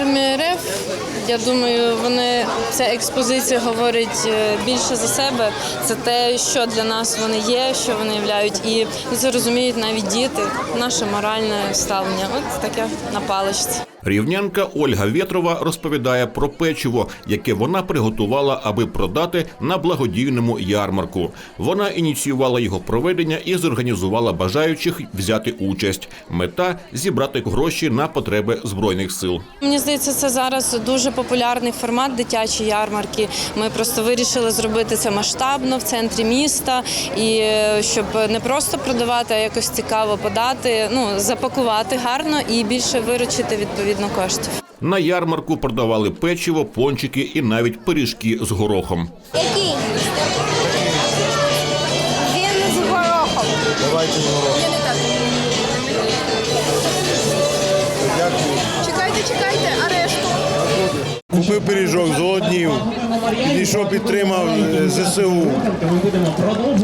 enorme. Я думаю, вони ця експозиція говорить е, більше за себе. Це те, що для нас вони є, що вони являють, і це розуміють навіть діти. Наше моральне ставлення. От таке на паличці. Рівнянка Ольга Вєтрова розповідає про печиво, яке вона приготувала, аби продати на благодійному ярмарку. Вона ініціювала його проведення і зорганізувала бажаючих взяти участь. Мета зібрати гроші на потреби збройних сил. Мені здається, це зараз дуже популярний формат дитячі ярмарки. Ми просто вирішили зробити це масштабно в центрі міста, і е, щоб не просто продавати, а якось цікаво подати, ну запакувати гарно і більше виручити відповідно коштів. На ярмарку продавали печиво, пончики і навіть пиріжки з горохом. Який? Він з горохом. Чекайте, чекайте, а решту? Купив пиріжок, зголоднів, підійшов, підтримав е, ЗСУ.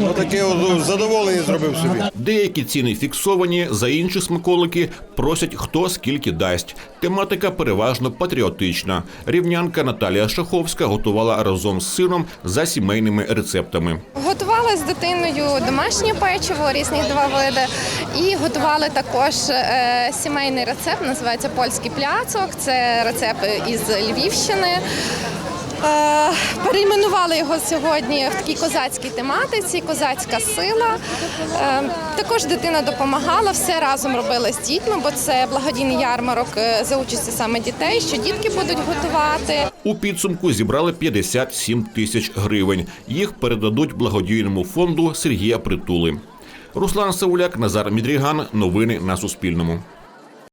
Отаке от задоволення зробив собі. Деякі ціни фіксовані, за інші смаколики просять хто скільки дасть. Тематика переважно патріотична. Рівнянка Наталія Шаховська готувала разом з сином за сімейними рецептами. Готували з дитиною домашнє печиво, різні два види, і готували також е, сімейний рецепт, називається польський пляцок. Це рецепт із Львівщини. Е, Перейменували його сьогодні в такій козацькій тематиці, козацька сила. Е, Також дитина допомагала, все разом робили з дітьми, бо це благодійний ярмарок е, за участі саме дітей, що дітки будуть готувати. У підсумку зібрали 57 тисяч гривень. Їх передадуть благодійному фонду Сергія Притули. Руслан Сауляк, Назар Мідріган. Новини на Суспільному.